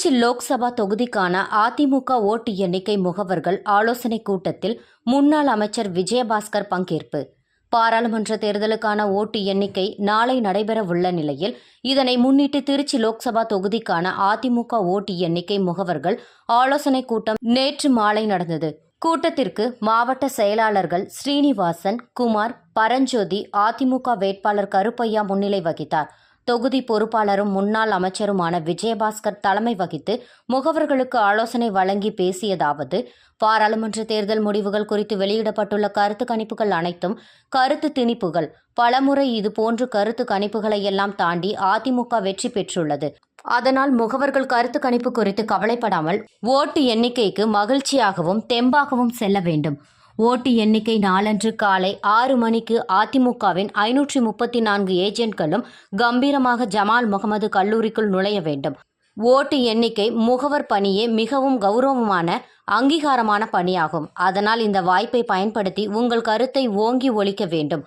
திருச்சி லோக்சபா தொகுதிக்கான அதிமுக ஓட்டு எண்ணிக்கை முகவர்கள் ஆலோசனைக் கூட்டத்தில் முன்னாள் அமைச்சர் விஜயபாஸ்கர் பங்கேற்பு. பாராளுமன்ற தேர்தலுக்கான ஓட்டு எண்ணிக்கை நாளை நடைபெறவுள்ள நிலையில் இதனை முன்னிட்டு திருச்சி லோக்சபா தொகுதிக்கான அதிமுக ஓட்டு எண்ணிக்கை முகவர்கள் ஆலோசனைக் கூட்டம் நேற்று மாலை நடந்தது. கூட்டத்திற்கு மாவட்ட செயலாளர்கள் ஸ்ரீனிவாசன் குமார் பரஞ்சோதி அதிமுக வேட்பாளர் கருப்பையா முன்னிலை வகித்தார். தொகுதி பொறுப்பாளரும் முன்னாள் அமைச்சருமான விஜயபாஸ்கர் தலைமை வகித்து முகவர்களுக்கு ஆலோசனை வழங்கி பேசியதாவது பாராளுமன்ற தேர்தல் முடிவுகள் குறித்து வெளியிடப்பட்டுள்ள கருத்து கணிப்புகள் அனைத்தும் கருத்து திணிப்புகள். பலமுறை இதுபோன்று கருத்து கணிப்புகளை எல்லாம் தாண்டி அதிமுக வெற்றி பெற்றுள்ளது. அதனால் முகவர்கள் கருத்து கணிப்பு குறித்து கவலைப்படாமல் ஓட்டு எண்ணிக்கைக்கு மகிழ்ச்சியாகவும் தெம்பாகவும் செல்ல வேண்டும். ஓட்டு எண்ணிக்கை நாளன்று காலை ஆறு மணிக்கு அதிமுகவின் ஐநூற்றி முப்பத்தி நான்கு ஏஜென்ட்களும் கம்பீரமாக ஜமால் முகமது கல்லூரிக்குள் நுழைய வேண்டும். ஓட்டு எண்ணிக்கை முகவர் பணியே மிகவும் கௌரவமான அங்கீகாரமான பணியாகும். அதனால் இந்த வாய்ப்பை பயன்படுத்தி உங்கள் கருத்தை ஓங்கி ஒழிக்க வேண்டும்.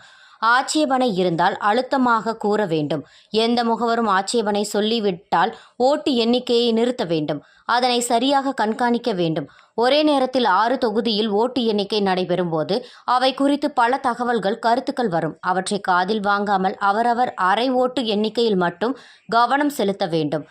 ஆட்சேபனை இருந்தால் அழுத்தமாக கூற வேண்டும். எந்த முகவரும் ஆட்சேபனை சொல்லிவிட்டால் ஓட்டு எண்ணிக்கையை நிறுத்த வேண்டும். அதனை சரியாக கண்காணிக்க வேண்டும். ஒரே நேரத்தில் ஆறு தொகுதியில் ஓட்டு எண்ணிக்கை நடைபெறும் போது அவை குறித்து பல தகவல்கள் கருத்துக்கள் வரும். அவற்றை காதில் வாங்காமல் அவரவர் அரை ஓட்டு எண்ணிக்கையில் மட்டும் கவனம் செலுத்த வேண்டும்.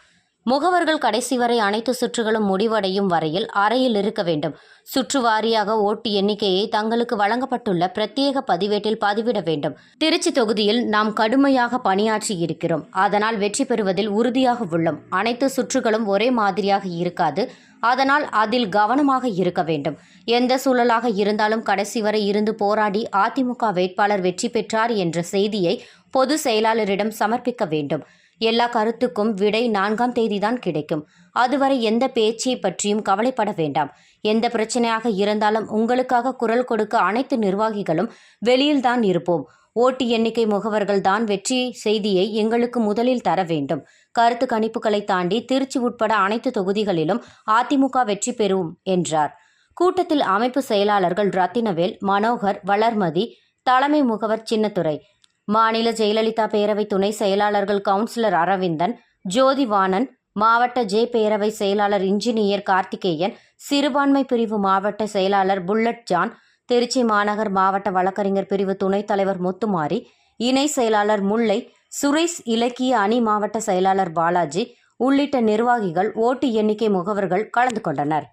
முகவர்கள் கடைசி வரை அனைத்து சுற்றுகளும் முடிவடையும் வரையில் அறையில் இருக்க வேண்டும். சுற்று வாரியாக ஓட்டு எண்ணிக்கையை தங்களுக்கு வழங்கப்பட்டுள்ள பிரத்யேக பதிவேட்டில் பதிவிட வேண்டும். திருச்சி தொகுதியில் நாம் கடுமையாக பணியாற்றி இருக்கிறோம். அதனால் வெற்றி பெறுவதில் உறுதியாக உள்ளோம். அனைத்து சுற்றுகளும் ஒரே மாதிரியாக இருக்காது. அதனால் அதில் கவனமாக இருக்க வேண்டும். எந்த சூழலாக இருந்தாலும் கடைசி வரை இருந்து போராடி அதிமுக வேட்பாளர் வெற்றி பெற்றார் என்ற செய்தியை பொது செயலாளரிடம் சமர்ப்பிக்க வேண்டும். எல்லா கருத்துக்கும் விடை நான்காம் தேதிதான் கிடைக்கும். அதுவரை எந்த பேச்சை பற்றியும் கவலைப்பட வேண்டாம். எந்த பிரச்சனையாக இருந்தாலும் உங்களுக்காக குரல் கொடுக்க அனைத்து நிர்வாகிகளும் வெளியில்தான் இருப்போம். ஓட்டு எண்ணிக்கை முகவர்கள் தான் வெற்றி செய்தியை எங்களுக்கு முதலில் தர வேண்டும். கருத்து கணிப்புகளை தாண்டி திருச்சி உட்பட அனைத்து தொகுதிகளிலும் அதிமுக வெற்றி பெறும் என்றார். கூட்டத்தில் அமைப்பு செயலாளர்கள் ரத்தினவேல் மனோகர் வளர்மதி தலைமை முகவர் சின்னத்துறை மாநில ஜெயலலிதா பேரவை துணை செயலாளர்கள் கவுன்சிலர் அரவிந்தன் ஜோதிவாணன் மாவட்ட ஜே பேரவை செயலாளர் இன்ஜினியர் கார்த்திகேயன் சிறுபான்மை பிரிவு மாவட்ட செயலாளர் புல்லட் ஜான் திருச்சி மாநகர் மாவட்ட வழக்கறிஞர் பிரிவு துணைத் தலைவர் முத்துமாரி இணை செயலாளர் முல்லை சுரேஷ் இலக்கிய அணி மாவட்ட செயலாளர் பாலாஜி உள்ளிட்ட நிர்வாகிகள் ஓட்டு எண்ணிக்கை முகவர்கள் கலந்து கொண்டனர்.